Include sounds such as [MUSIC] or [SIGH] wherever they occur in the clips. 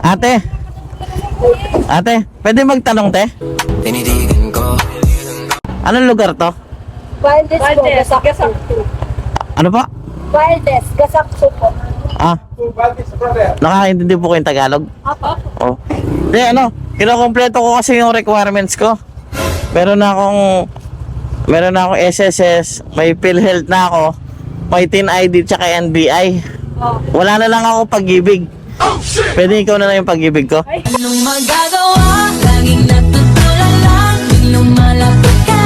Ate. Ate, pwede magtanong, te? Tinitigan ko Anong lugar to? Valdez po, Gasakso. Ano pa? Valdez, Gasakso po. Ah. Nakakaintindi po kayong Tagalog? Apo. Oh. Hindi, ano, kinukompleto ko kasi yung requirements ko. Meron na akong, meron na akong SSS, may PhilHealth na ako, may TIN ID tsaka NBI. Oh. Wala na lang ako pag-ibig. Pwede ikaw na lang yung pag-ibig ko? Anong magagawa? Laging natutulala Tuwing lumalapit ka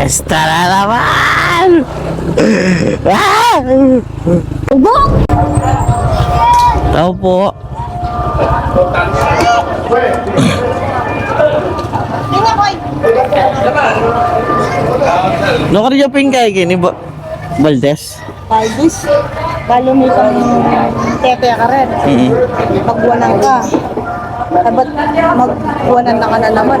Esta na naman! Ah! Tao po. No ka rin pingkay kini ba? Valdez? Valdez, balo mo kang tepe ka rin. Mm Magbuwanan ka. Dapat magbuwanan na ka na naman.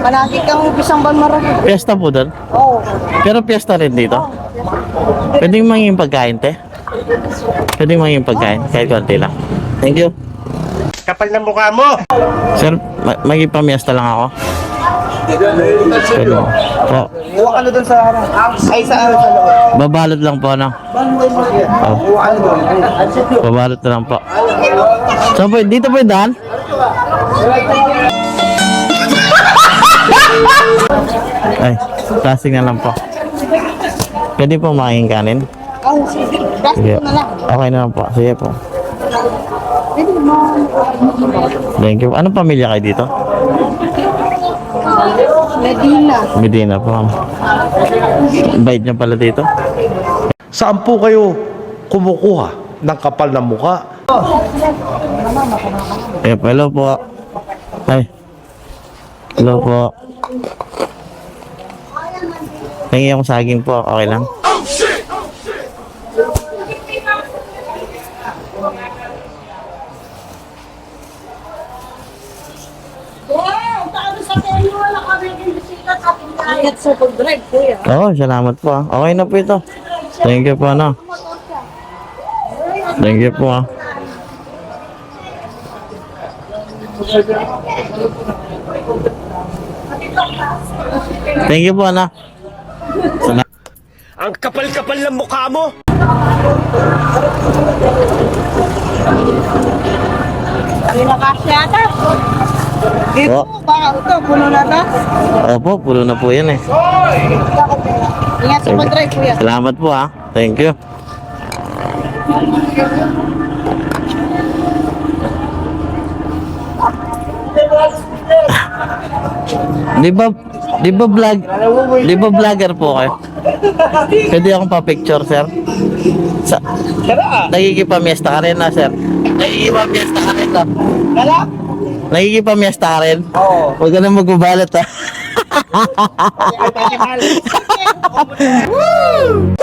Malagi kang isang ban marami. Piyesta po doon. Oo. Pero piyesta rin dito. Pwedeng manging pagkain, te? Pwedeng manging pagkain, kahit konti lang. Thank you. Kapal ng mukha mo! Sir, ma- maging pamiesta lang ako. Mo. Po. Huwag ka na doon sa ano. Ay, sa ano sa loob. Babalot lang po, ano? Oh. Babalot na lang po. So, po, dito po yung daan? [LAUGHS] Ay, plastic na lang po. Pwede po makain kanin? Oh, sige. Okay na lang po. Sige po. Thank you. Anong pamilya kayo dito? Medina. Medina po. Bait niyo pala dito. Saan po kayo kumukuha ng kapal ng mukha? Eh, hello po. Ay. Hello po. Hingi akong saging po. Okay lang. Ingat sa pag-drive, kuya. Oo, salamat po. ah. Okay na po ito. Thank you po, ano. Thank you po, ah. Thank you po, ano. Sana Ang kapal-kapal ng mukha mo! Hindi na kasi ata. Dito, Po. baka ito, puno na ta. Opo, pulo na po yan eh. Ingat sa pag-drive, kuya. Salamat po ah. Thank you. Di ba, di ba vlog, di ba vlogger po kayo? Pwede akong pa-picture, sir? Sa, nagkikipamiesta ka rin na, sir? Nagkikipamiesta ka rin na? Nagkikipamiesta ka rin? Oo. Huwag ka na magbabalot, ah. [LAUGHS]